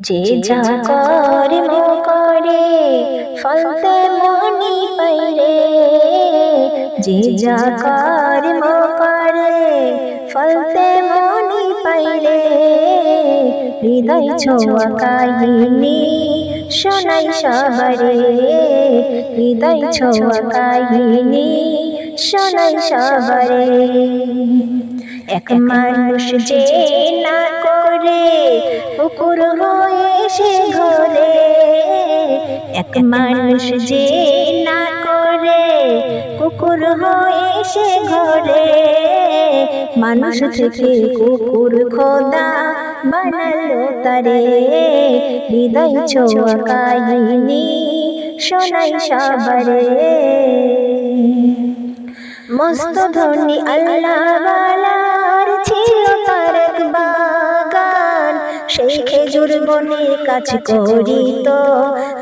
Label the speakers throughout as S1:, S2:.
S1: যে যা কর্ম করে ফলতে মনি পাইরে যে যা কর্ম করে ফলতে মনি পাইরে হৃদয় ছোঁয়া কাহিনী শোনাই সবারে। হৃদয় ছোঁয়া কাহিনী শোনাই সবারে। এক মানুষ যে না করে, কুকুর হয়ে সে ঘরে। এক মানুষ যে না করে, কুকুর হয়ে সে ঘরে। মানুষ থেকে কুকুর খোদা বানালো তারে। হৃদয় ছোঁয়া শোনাই সবারে। মস্ত ধনী আল্লাহওয়ালার সেই খেজুর বনে কাজ করিত,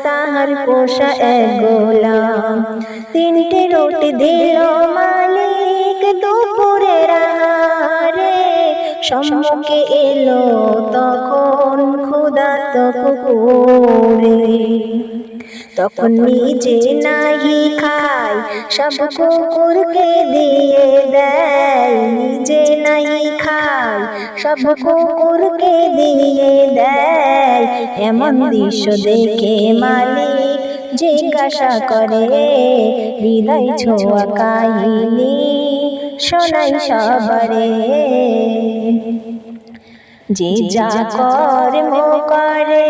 S1: তাহার পোষা এক গোলাম। তিনটে রুটি দিল মালিক দুপুরের রে সম্মুখে এলো তখন ক্ষুধার্ত কুকুরে। তখন নিজে নাহি খায়, সব কুকুরকে দিয়ে দেয়। নাই সব কুকুরকে দিয়ে দেয়। এমন দৃশ্য দেখে মালিক জিজ্ঞাসা করে, হৃদয় ছোঁয়া কাহিনী শোনাই সবারে। যে যা কর্ম করে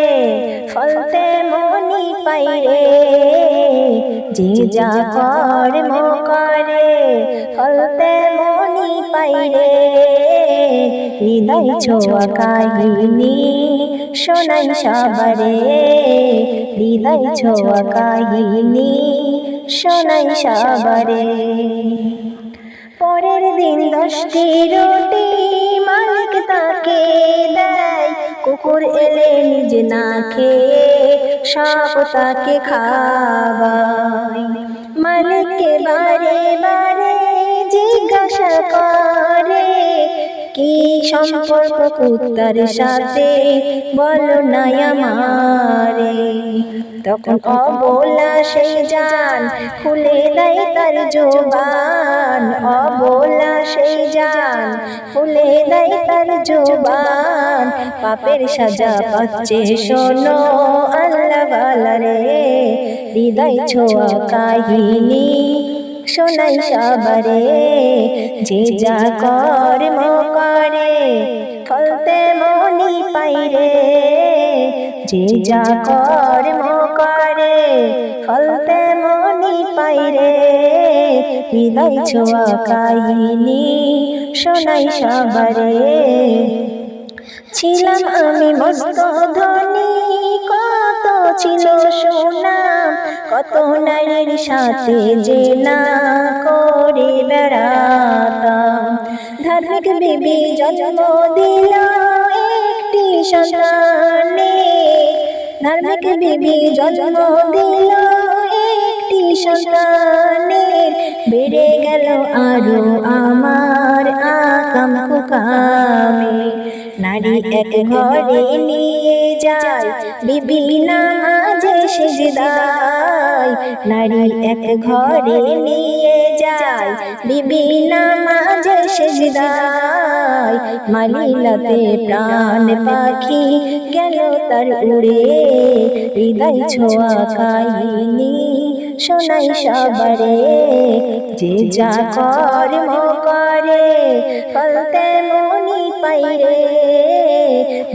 S1: ফলতে মনি পাইরে যে যা কর্ম করে ফলতে মনি পাইরে হৃদয় ছোঁয়া কাহিনী শোনাই সবারে হৃদয় ছোঁয়া কাহিনী শোনাই সবারে। পরের দিন দশটি রুটি মালিক তাকে দেয় কুকুর এলে নিজে না খেয়ে সাপ তাকে খাওয়ায়। মালিককে বারে বারে জিজ্ঞাসা করে সম্পর্ক কুত্তার সাথে, বলো না আমারে। তখন অবলা সেই জান খুলে দেয় তার জোবান। অবলা সেই জান খুলে দেয় তার জোবান। পাপের সাজা পাচ্ছে শোনো আল্লাহ বালারে হৃদয় ছোঁয়া কাহিনী। শোনাই সবারে, যে যা কর্ম করে, ফলতে মনি পাইরে যে যা কর্ম করে, ফলতে মনি পাইরে হৃদয় ছোঁয়া কাহিনী শোনাই সবারে। ছিলাম আমি মস্ত ধনী কত নারীর সাথে যে না করে বেড়াতাম। ধার্মিক বিবি জন্ম দিল একটি সন্তানে। ধার্মিক বিবি জন্ম দিল একটি সন্তানের বেড়ে গেল আরও আমার আকাম কুকামে। নারী এক ঘরে নিয়ে এক ঘরে নিয়ে বিবি মালিলাতে প্রাণ পাখি গেল তার উড়ে? হৃদয় ছোঁয়া কাহিনী শোনাই সবারে। যে যা কর্ম করে ফলতে মনি পাইরে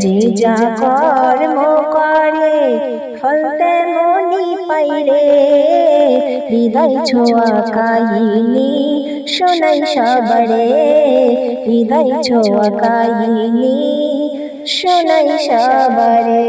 S1: যে যা কর্ম করে, ফলতে মনি পাইরে হৃদয় ছোঁয়া কাহিনী শোনাই সবারে। হৃদয় ছোঁয়া কাহিনী শোনাই সবারে।